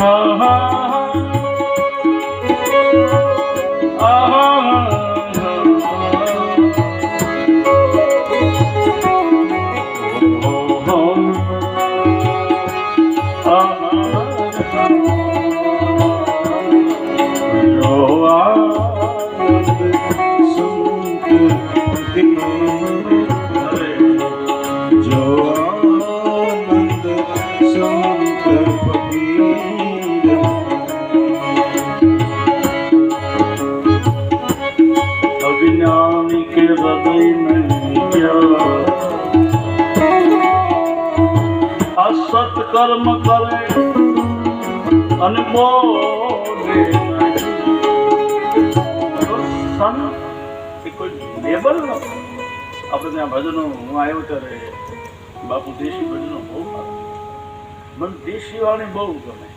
જો સત્કર્મ કરે અને બોલે ત્યાં ભજનો, હું આવ્યો ત્યારે બાપુ દેશી ભજનો મને દેશી બહુ ગમે.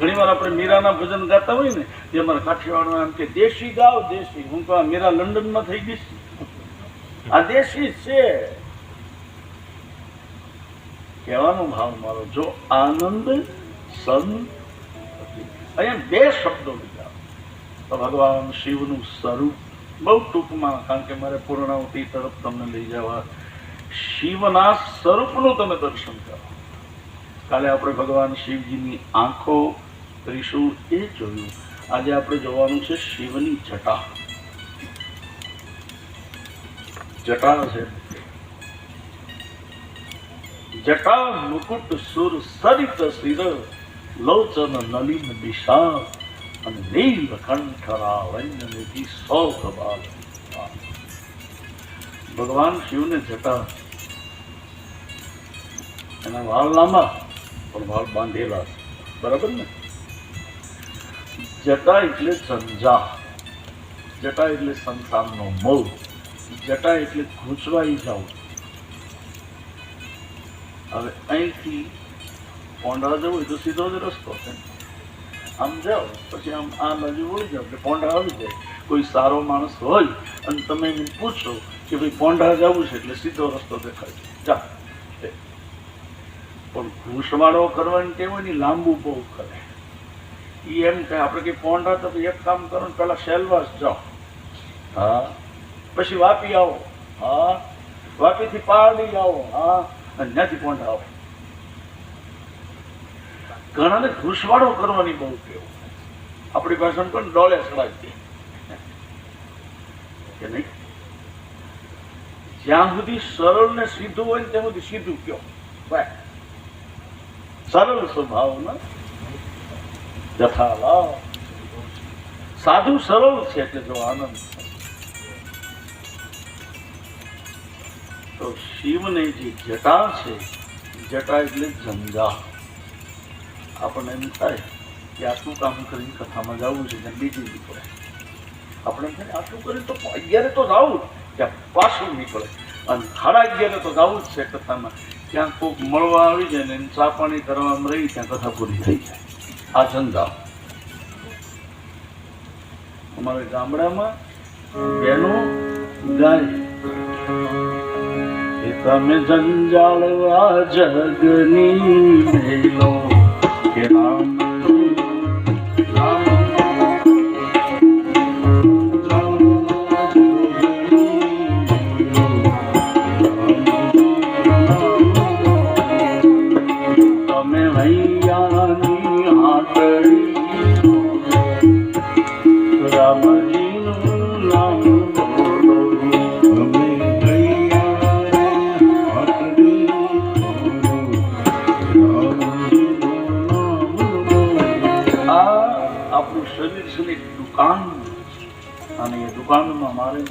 ઘણી આપણે મીરાના ભજન ગાતા હોય ને તે અમારા કાઠિયાવાડમાં એમ કે, દેશી ગાવ, દેશી. હું આ મીરા લંડનમાં થઈ ગઈ આ દેશી છે. કહેવાનો ભાવ મારો, જો આનંદ સન અહીંયા બે શબ્દો લીધા. તો ભગવાન શિવનું સ્વરૂપ બહુ ટૂંકમાં, કારણ કે મારે પૂર્ણાવતી તરફ તમને લઈ જવા. શિવના સ્વરૂપનું તમે દર્શન કરો. કાલે આપણે ભગવાન શિવજીની આંખો ત્રિશુળ એ જોયું. આજે આપણે જોવાનું છે શિવની જટા. જટા છે. જટા મુકુટ સુર સરિત શિર લોચન નલિન દિશા, અને નીલકંઠ રાવણ્ય નિધિ સૌખ બાલ. ભગવાન શિવને જટા એના વાળ લાંબા, પણ વાળ બાંધેલા, બરાબર ને? જટા એટલે સંજા, જટા એટલે સંસારનો મોહ, જટા એટલે ઘૂંચવાઈ જાવ હવે અહીંથી પોંડા જવું હોય તો સીધો જ રસ્તો છે. આમ જાઓ, પછી આમ આ બાજુ વળી જાઓ, એટલે પોંડા આવી જાય. કોઈ સારો માણસ હોય અને તમે એને પૂછો કે ભાઈ પોંડા જવું છે એટલે સીધો રસ્તો દેખાય જા પણ ઘૂસવાડો કરવાની ટેવ હોય ને લાંબુ બહુ કરે. એ એમ કે આપણે કંઈ પોંડા તો એક કામ કરો ને પેલા સેલવાસ જાઓ. હા. પછી વાપી આવો. હા. વાપીથી પારડી આવો. હા. અને ત્યાંથી આવો? ઘણાને ઘૂસવાડો કરવાની બહુ ટેવ. આપણી પાસે પણ ડોળે ચડાવી દે કે નહીં? જ્યાં સુધી સરળ ને સીધું હોય ને ત્યાં સુધી સીધું કયો. સરળ સ્વભાવના જથાલાવ. સાધુ સરળ છે એટલે જો આનંદ તો શિવને જે જટા છે, જટા એટલે જંગા. આપણને એમ થાય કે આટલું કામ કરીને કથામાં જવું છે જલ્દી જલ્દી પડે. આપણે કહે આટલું કરીને તો અગિયારે તો જવું ત્યાં પાછું નીકળે. અને સાડા અગિયારે તો જવું જ છે કથામાં. ત્યાં કોઈક મળવા આવી જાય ને ચા પાણી કરવામાં રહી, ત્યાં કથા પૂરી થઈ જાય. આ ધંધા અમારે ગામડામાં બહેનો ગાય. તમે જંજાળવા જગની મેલો કે રામ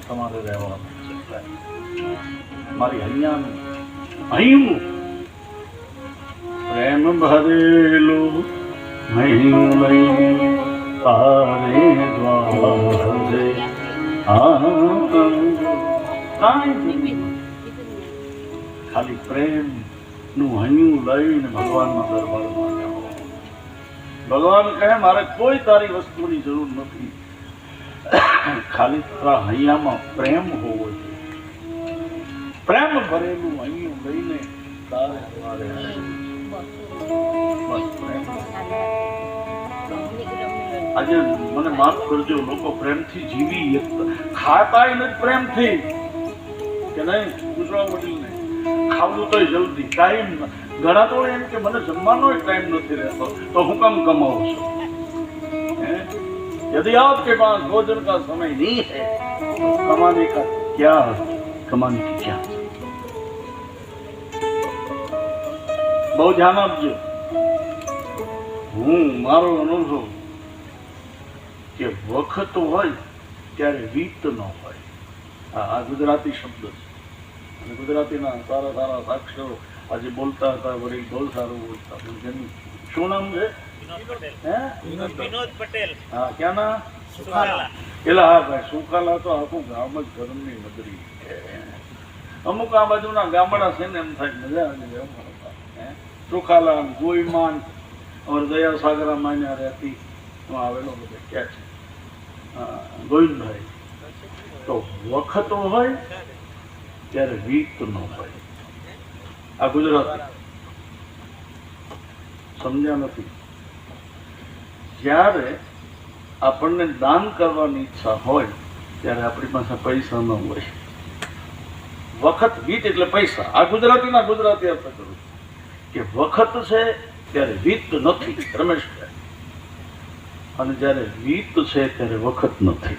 તમારે રહેવાનું મારી અહીંયા અહીં હું પ્રેમ ભરેલું લઈ તારે દ્વારે. ખાલી પ્રેમનું હૈયું લઈને ભગવાનના દરબારમાં ભગવાન કહે, મારે કોઈ તારી વસ્તુની જરૂર નથી. ખાલી તારા હૈયામાં પ્રેમ હોવો જોઈએ. પ્રેમ ભરેલું અહીં લઈને તારે પ્રેમ. આજે મને માફ કરજો, લોકો પ્રેમથી જીવી ખાતાય નથી પ્રેમથી. કે નહીં? ગુજરાત વડીલને. ખાવું તોય જલ્દી. ટાઈમ ઘણા તો એમ કે મને જમવાનો ટાઈમ નથી રહેતો. તો હું કામ કમાવું છું? यदि आपके पास भोजन का समय नहीं है तो कमाने का क्या कमाने की क्या બહુ ધ્યાન આપજો હું મારો અનુભવ કે વખત હોય ત્યારે રીત ન હોય આ આ ગુજરાતી શબ્દ છે અને ગુજરાતીના સારા સારા સાક્ષરો આજે બોલતા હતા વળી બહુ સારું બોલતા પણ જેનું શું નામ છે હે વિનોદ પટેલ. હા? ક્યાં ના સુખાલા. પેલા હા ભાઈ સુકાલા તો આખું ગામ જ ધર્મની નગરી છે. અમુક આ બાજુના ગામડા છે ને એમ થાય મજા આવી જાય? સુખાલા ગોઈમાન અમારે દયા સાગરા માન્યા રહેતી આવેલો બધો ક્યાં છે? હા, ગોવિંદભાઈ. તો વખત હોય ત્યારે રીત ન હોય. આ ગુજરાતી. સમજ્યા નથી? જ્યારે આપણને દાન કરવાની ઈચ્છા હોય, ત્યારે આપણી પાસે પૈસા ન હોય. વખત વીત એટલે પૈસા. આ ગુજરાતીના ગુજરાતી અર્થ કરું કે વખત છે ત્યારે વીત નથી, રમેશ અને જ્યારે વીત છે ત્યારે વખત નથી.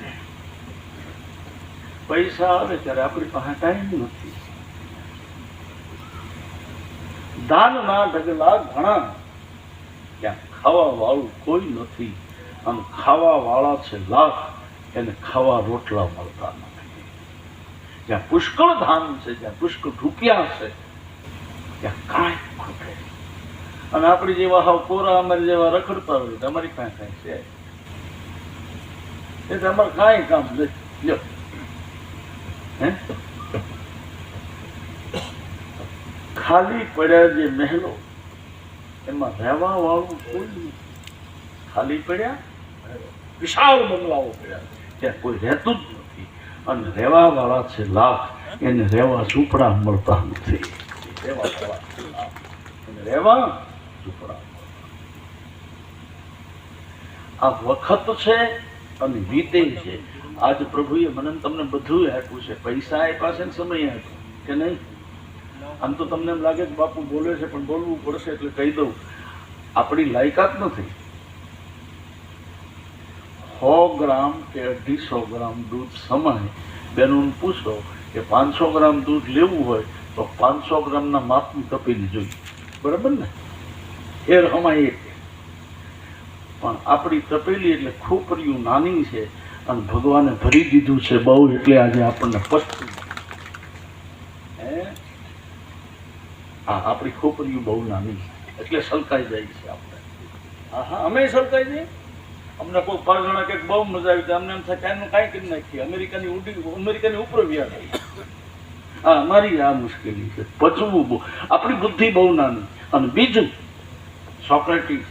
પૈસા આવે ત્યારે આપણી પાસે ટાઈમ નથી. દાનના ઢગલા ઘણા. ત્યાં ખાવા વાળું કોઈ નથી. અને ખાવા વાળા છે લાખ, એને ખાવા રોટલા મળતા નથી. જ્યાં પુષ્કળ ધાન છે, જ્યાં પુષ્કળ રૂપિયા છે, ત્યાં કાંઈ ખૂટે અને આપણી જેવા હાવ કોરા, અમારી જેવા રખડતા હોય તો અમારી પાસે કાંઈ છે? એટલે અમારે કાંઈ કામ નથી જો હે? ખાલી પડ્યા જે મહેલો એમાં રહેવા વાળું કોઈ ખાલી પડ્યા વિશાળ બંગલાઓ પડ્યા. ત્યાં કોઈ રહેતું જ નથી. અને રહેવા વાળા છે લાખ. એને રહેવા ઝૂંપડા મળતા નથી. રહેવા રહેવા ઝૂંપડા આ વખત છે અને વીતે છે. આજ પ્રભુએ મને તમને બધું આપ્યું છે. પૈસા આપ્યા છે ને સમય આપ્યો. કે નહીં? આમ તો તમને એમ લાગે કે બાપુ બોલે છે, પણ બોલવું પડશે એટલે કહી દઉં. આપણી લાયકાત નથી. સો ગ્રામ કે અઢીસો ગ્રામ દૂધ સમાય. બેનોને પૂછો કે પાંચસો ગ્રામ દૂધ લેવું હોય તો પાંચસો ગ્રામના માપની તપેલી જોઈએ બરાબર ને? એ રમાય એક. પણ આપણી તપેલી એટલે ખોપરીયું નાની છે અને ભગવાને ભરી દીધું છે બહુ એટલે આજે આપણને પસ્તું હે હા આપણી ખોપરીયું બહુ નાની છે. એટલે સલકાઈ જાય છે આપણે. હા હા અમે સલકાઈ જઈએ? અમને કોઈ પાંચ જણા કંઈક બહુ મજા આવી અમને એમ થાય કાંઈનું કાંઈ કરી નાખીએ. અમેરિકાની ઉડી અમેરિકાની ઉપર વ્યાજ હા અમારી આ મુશ્કેલી છે. પચવું બહુ. આપણી બુદ્ધિ બહુ નાની. અને બીજું સોક્રેટિસ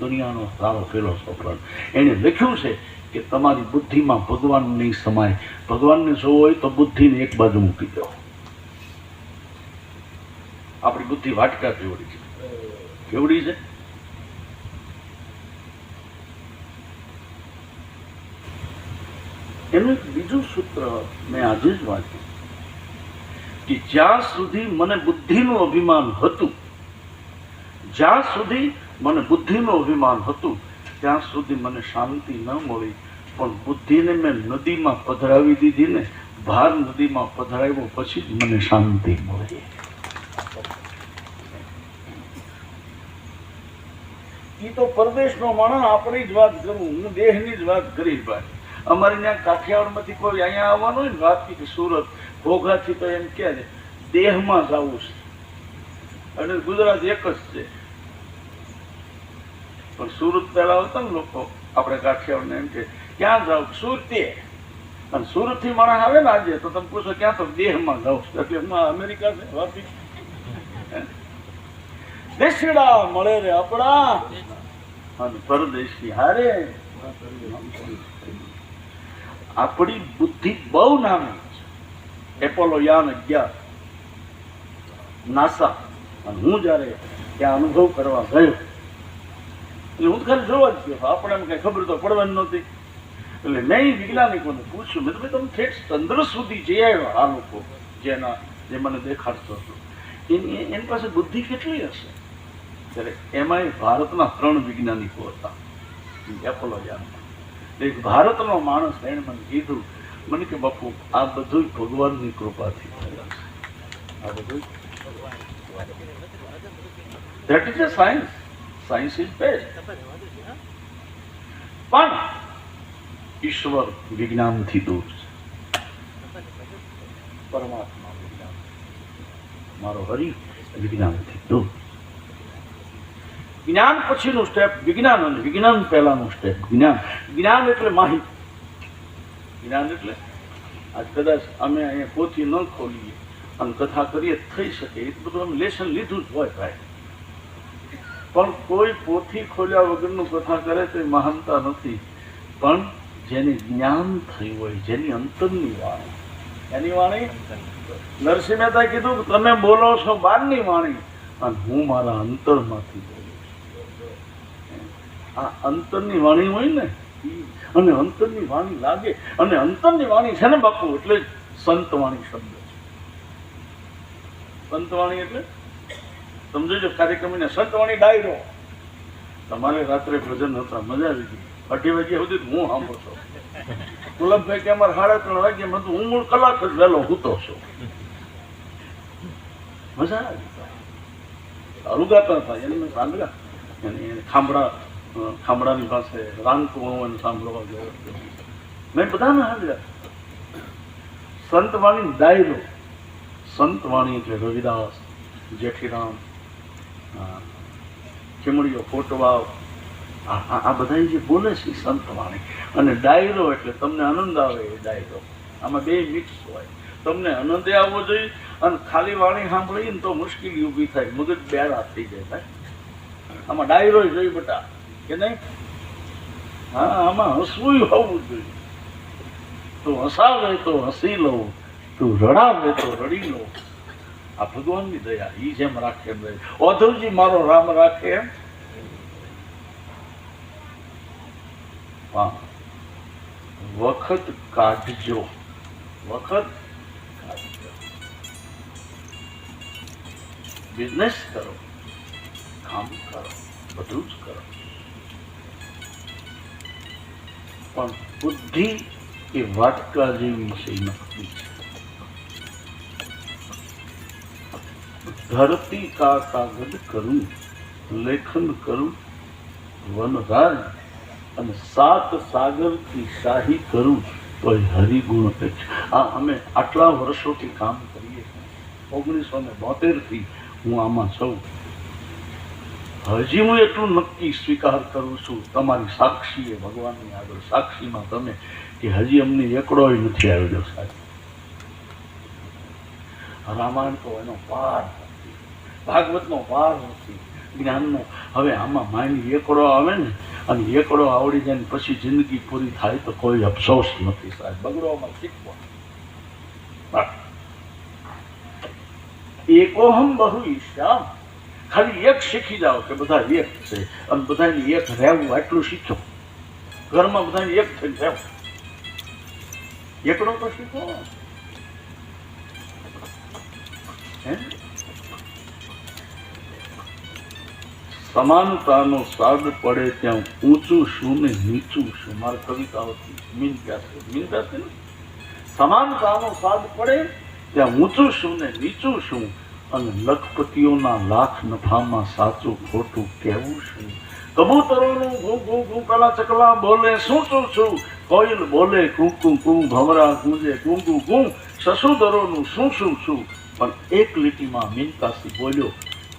દુનિયાનો સારો ફિલોસોફર એણે લખ્યું છે કે તમારી બુદ્ધિમાં ભગવાન નહીં સમાય. ભગવાનને જોવો હોય તો બુદ્ધિને એક બાજુ મૂકી દો. આપણી બુદ્ધિ વાટકા જેવડી છે. કેવડી છે? એનું એક બીજું સૂત્ર મેં આજે જ વાંચ્યું કે જ્યાં સુધી મને બુદ્ધિનું અભિમાન હતું, જ્યાં સુધી મને બુદ્ધિનું અભિમાન હતું, ત્યાં સુધી મને શાંતિ ન મળી. પણ બુદ્ધિને મેં નદીમાં પધરાવી દીધી ને, ભાર નદીમાં પધરાવ્યો, પછી જ મને શાંતિ મળી. ઈ તો પરદેશનો માણસ, આપણી જ વાત કરું, હું દેહની જ વાત કરીશ ભાઈ. અમારે ત્યાં કાઠિયાવાડમાંથી કોઈ અહીંયા આવવાનું હોય ને, વાત કે સુરત, ઘોઘાથી તો એમ કે છે દેહમાં જવું છે. અને ગુજરાત એક જ છે. પણ સુરત પહેલા આવતા ને લોકો, આપણે કાઠિયાવાડને એમ કે ક્યાં જાવ? સુરતે અને સુરતથી માણસ આવે ને આજે, તો તમે પૂછો, ક્યાં તો? દેહમાં જાવ? એટલે અમેરિકા છે વાપી દેશડા મળે રે આપણા. અને પરદેશી હારે. આપણી બુદ્ધિ બહુ નાની છે. એપોલો યાન અગિયાર નાસા. અને હું જ્યારે ત્યાં અનુભવ કરવા ગયો, એટલે હું ખાલી જોવા જ ગયો. આપણે એમ કઈ ખબર તો પડવાની નહોતી. એટલે મેં વિજ્ઞાનિકોને પૂછ્યું. મેં ભાઈ તમે ઠેઠ ચંદ્ર સુધી જઈ આવ્યા આ લોકો, જેના, જે મને દેખાડતો હતો, એની એની પાસે બુદ્ધિ કેટલી હશે? ત્યારે એમાંય ભારતના ત્રણ વૈજ્ઞાનિકો હતા. એપોલો એક ભારતનો માણસ એણે મને કીધું, મને કે બાપુ, આ બધું ભગવાનની કૃપાથી થયું આ બધું that is a science science is best પણ ઈશ્વર વિજ્ઞાનથી દૂર છે. પરમાત્મા વિજ્ઞાન. મારો હરિ વિજ્ઞાનથી દૂર જ્ઞાન પછીનું સ્ટેપ વિજ્ઞાન અને વિજ્ઞાન પહેલાનું સ્ટેપ જ્ઞાન જ્ઞાન એટલે માહિતી જ્ઞાન એટલે આજ કદાચ અમે અહીંયા પોથી ન ખોલીએ અને કથા કરીએ થઈ શકે એ બધું અમે લેસન લીધું જ હોય ભાઈ પણ કોઈ પોથી ખોલ્યા વગરનું કથા કરે તો એ મહાનતા નથી પણ જેને જ્ઞાન થયું હોય જેની અંતરની વાણી એની વાણી નરસિંહ મહેતા કીધું તમે બોલો છો બહારની વાણી અને હું મારા અંતરમાંથી. આ અંતરની વાણી હોય ને અને અંતરની વાણી લાગે અને અંતરની વાણી છે ને બાપુ એટલે સંતવાણી શબ્દ છે. સંતવાણી એટલે? સમજો કાર્યક્રમ એને સંતવાણી ડાયરો. તમારે રાત્રે ભજન હતા મજા આવી ગઈ. અઢી વાગ્યા સુધી તો હું સાંભળો છો ગુલાબભાઈ કે અમારે સાડા ત્રણ વાગ્યા કીધું, હું મૂળ કલાક જ વહેલો હૂતો છું. મજા આવી અરુગાતા ગાતા હતા એને સાંભળ્યા. એને એને ખાંભડાની પાસે રામકુંવરને સાંભળવા ગયો. મેં બધાને સાંભળ્યા સંતવાણી ડાયરો સંતવાણી એટલે રવિદાસ, જેઠીરામ ચીમડીઓ ફોટવાવ. આ બધા જે બોલે છે સંતવાણી. અને ડાયરો એટલે તમને આનંદ આવે એ ડાયરો આમાં બે મિક્સ હોય. તમને આનંદે આવવો જોઈએ અને ખાલી વાણી સાંભળીએ ને તો મુશ્કેલી ઊભી થાય. મગજ બેરા થઈ જાય આમાં ડાયરો જોઈ બટા. કે નહીં? હા, આમાં હસવું હોવું જોઈએ. તું હસાવે તો હસી લઉં. તું રડાવે તો રડી લઉં. આ ભગવાનની દયા, ઈ જેમ રાખે એમ રહે ઓધવજી, મારો રામ રાખે એમ? વાહ. વખત કાઢજો. વખત કાઢજો. બિઝનેસ કરો. કામ કરો. બધું જ કરો. પણ બુદ્ધિ એ વાટકા જેવી છે છે ધરતી કા કાગદ કરું, લેખન કરું, વનરાજ અને સાત સાગરથી શાહી કરું તો હરિગુણ કહે છે. આ અમે આટલા વર્ષોથી કામ કરીએ ઓગણીસો ને બોતેરથી હું આમાં છું. હજી હું એટલું નક્કી સ્વીકાર કરું છું, તમારી સાક્ષીએ ભગવાનની આગળ સાક્ષીમાં તમે કે હજી અમને એકડો નથી આવ્યો સાહેબ. રામાયણ તો એનો પાર નથી ભાગવતનો પાર નથી જ્ઞાનનો. હવે આમાં માની એકડો આવે ને, અને એકડો આવડી જાય ને પછી જિંદગી પૂરી થાય તો કોઈ અફસોસ નથી સાહેબ. બગડોમાં શીખવા. એકોહમ બહુ ઈશ્યામ ખાલી એક શીખી જાઓ કે બધા એક છે. અને બધાને એક રહેવું આટલું શીખો. ઘરમાં બધાને એક થઈને રહેવું. એકડો તો શીખો સમાનતાનો સ્વાદ પડે ત્યાં ઊંચું શું ને નીચું શું? મારા કવિતાઓ મીન પ્યાસે મીન પ્યાસે ને? સમાનતાનો સ્વાદ પડે ત્યાં ઊંચું શું ને નીચું શું? અને લખપતિઓના લાખ નફામાં સાચું ખોટું કેવું છે. કબૂતરોનું ઘૂ ઘૂ ઘૂ કલા ચકલા બોલે, શું છું? શું કોઈલ બોલે, કું કું ભમરા ગુંજે કુંકું કું સસુદરોનું શું શું શું? પણ એક લીટીમાં મીનકાસી બોલ્યો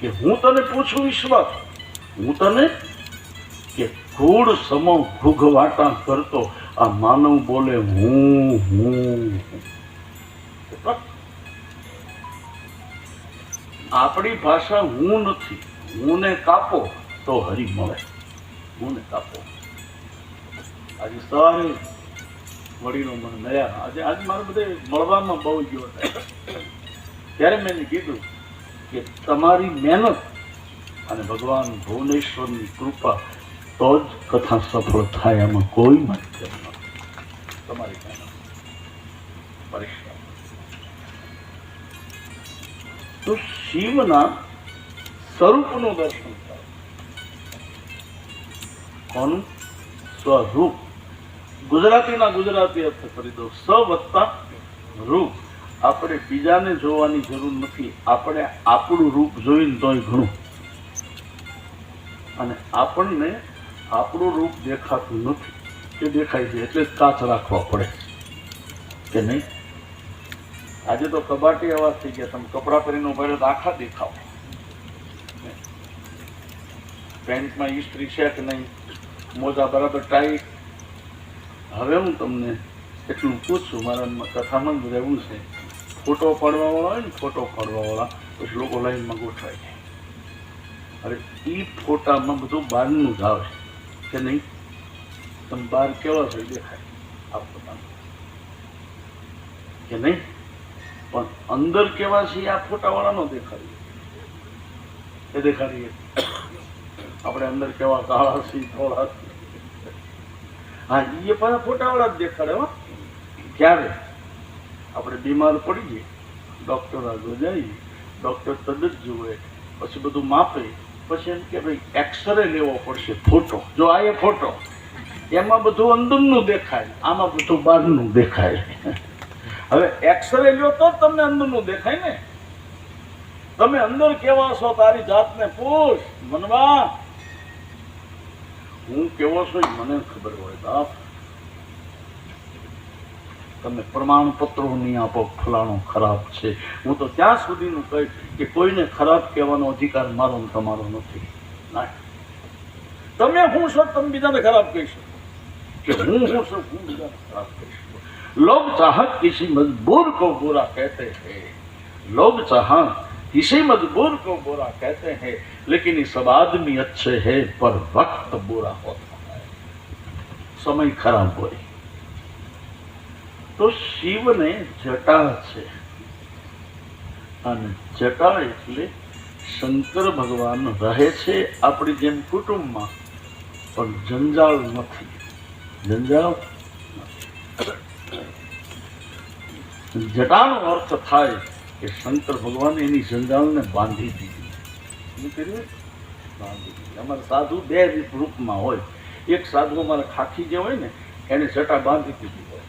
કે, હું તને પૂછું ઈશ્વર, હું તને કે ઘૂળ સમો ઘૂઘવાટા કરતો, આ માનવ બોલે હું હું. આપણી ભાષા હું નથી. હું ને કાપો તો હરી મળે. હું ને કાપો. આજે સવારે વડીલો મને મળ્યા. આજે આજે મારે બધે મળવામાં બહુ ગયો હતા. ત્યારે મેં કીધું કે તમારી મહેનત અને ભગવાન ભુવનેશ્વરની કૃપા તો જ કથા સફળ થાય. એમાં કોઈ માધ્યમ નથી. તમારી મહેનત. પરિશ્રમ. તો શિવના સ્વરૂપનું દર્શન કોનું? સ્વરૂપ. ગુજરાતીના ગુજરાતી અર્થ કરી દો સ વત્તા રૂપ. આપણે બીજાને જોવાની જરૂર નથી. આપણે આપણું રૂપ જોઈને તોય ઘણું. અને આપણને આપણું રૂપ દેખાતું નથી. કે દેખાય છે એટલે કાચ રાખવા પડે. કે નહીં? આજે તો કબાટી એવા થઈ ગયા. તમે કપડાં પહેરીને ઊભા રહ્યો આખા દેખાવ. પેન્ટમાં ઇસ્ત્રી છે કે નહીં? મોજા બરાબર ટાઈટ હવે હું તમને એટલું પૂછું, મારા કથામાં રહેવું છે. ફોટો પાડવાવાળા હોય ને, ફોટો પાડવાવાળા, પછી લોકો લાઈનમાં ગોઠવાય છે. અરે એ ફોટામાં બધું બહારનું જ આવે કે નહીં? તમે બહાર કેવા છો દેખાય. આ કે નહીં? પણ અંદર કેવા છે આ આ ફોટાવાળાનો દેખાડીએ. એ દેખાડીએ. આપણે અંદર કેવા કાળા છીએ ધોળા હા એ પાછા ફોટાવાળા જ દેખાડે, હો. ક્યારે? આપણે બીમાર પડીએ ડૉક્ટર આગળ જઈએ ડૉક્ટર જ જુએ, પછી બધું માપે, પછી એમ કે ભાઈ એક્સરે લેવો પડશે, ફોટો. જો આ એ ફોટો, એમાં બધું અંદરનું દેખાય, આમાં બધું બહારનું દેખાય. હવે એક્સરે લ્યો તો તમને અંદરનું દેખાય ને. તમે અંદર કેવા છો તારી જાતને પૂછ, મનવા. હું કેવો છું એ મને ખબર હોય બાપ. તમે પ્રમાણપત્રો નહીં આપો, ફલાણો ખરાબ છે. હું તો ત્યાં સુધીનું કહીશ કે કોઈને ખરાબ કહેવાનો અધિકાર મારો તમારો નથી. ના. તમે હું છો તમે બીજાને ખરાબ કહી શકો કે હું હું છું હું બીજાને ખરાબ કહી શકું લોગ ચાહત કિસી મજબૂર को बुरा कहते हैं लोग चाहत किसी मजबूर को बुरा कहते हैं लेकिन ये सब आदमी अच्छे हैं पर वक्त बुरा होता है સમય ખરાબ હોય તો શિવને જટા છે અને જટા એટલે શંકર ભગવાન રહે છે આપણી જેમ કુટુંબમાં પણ જંજાળ નથી જંજાળ જટાનો અર્થ થાય કે શંકર ભગવાને એની જંજાળને બાંધી દીધી. શું કર્યું? બાંધી દીધી. અમારા સાધુ બે રૂપમાં હોય. એક સાધુ અમારા ખાખી જે હોય ને, એને જટા બાંધી દીધી હોય.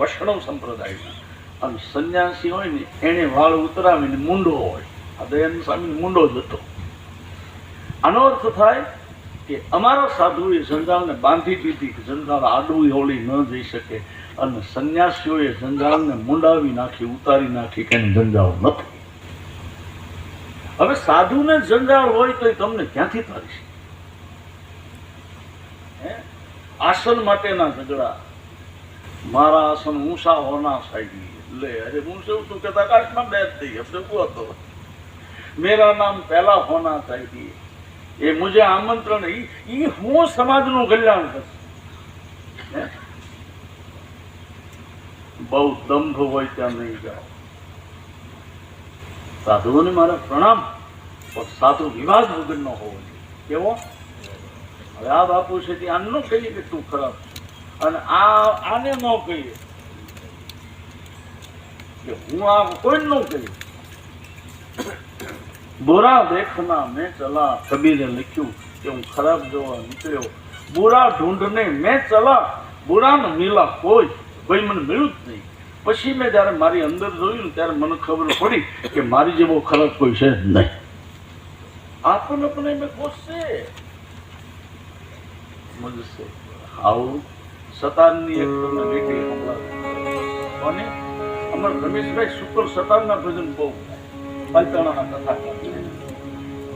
વૈષ્ણવ સંપ્રદાયમાં અને સંન્યાસી હોય ને, એને વાળ ઉતરાવીને મૂંડો હોય. આ દયાનંદ સ્વામી મૂંડો જ હતો. આનો અર્થ થાય કે અમારા સાધુએ જંજાળને બાંધી દીધી. કે જંજાળ આડું હોળી ન જઈ શકે. અને સંન્યાસીઓએ જંજાળને મુંડાવી નાખી, ઉતારી નાખી કે જંજાળ નથી. હવે સાધુને જંજાળ હોય તો એ તમને ક્યાંથી પાડીશ? આસન માટેના ઝઘડા. મારા આસન ઊંચા હોના સાઈડ. લે અરે હું શું ઊંચું કે આકાશમાં બે થઈ ગયા શું હતો મેરા નામ પહેલા હોના સાઈડ. એ મુજે આમંત્રણ એ હું સમાજનું કલ્યાણ કરશે. બહુ દંભ હોય ત્યાં નહીં જાઓ. સાધુઓને મારા પ્રણામ. પણ સાધુ વિવાદ વગર ન હોવો જોઈએ. કેવો? હવે આ બાપુ છે તે આમ ન કહીએ કે તું ખરાબ અને આ આને ન કહીએ. કે હું આ કોઈ ન કહીએ. બુરા દેખના મેં ચલા કબીરે લખ્યું કે હું ખરાબ જોવા નીકળ્યો. બુરા ઢૂંઢને મેં ચલા. બુરાને મિલા કોઈ કોઈ મને મળ્યું જ નહીં. પછી મેં જ્યારે મારી અંદર જોયું ત્યારે મને ખબર પડી કે મારી જેવો ખરાબ કોઈ છે નહીં. આપણ પણ મેં ખુશ છે. આવું સતારની એક તમને બેટી અને કોને? રમેશભાઈ શુક્ર સતારના ભજન બહુ પાલતાણાના કથા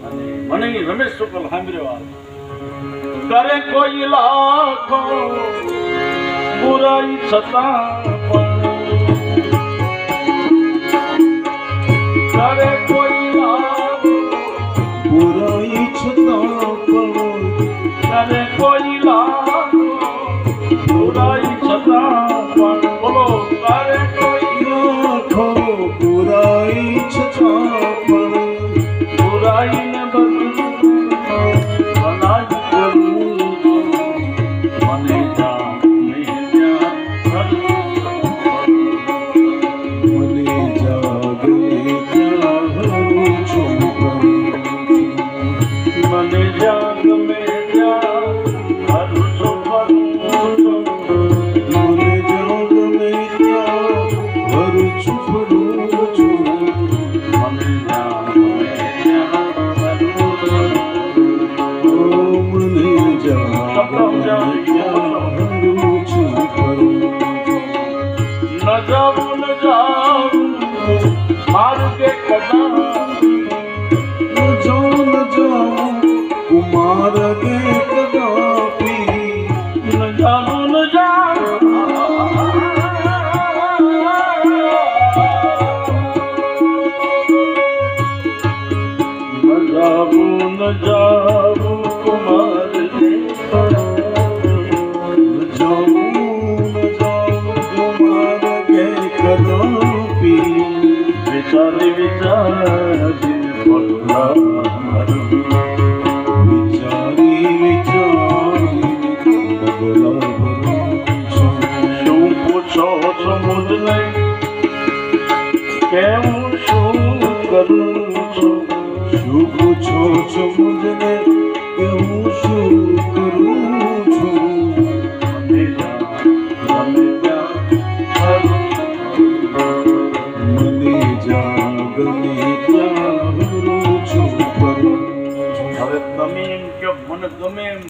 અને મને રમેશ શુક્લ સાંભળ્યો આ કરે કોઈ લાખો બુરાઈ છતાં પણ કોઈ সাদিবিতা দিল বদলা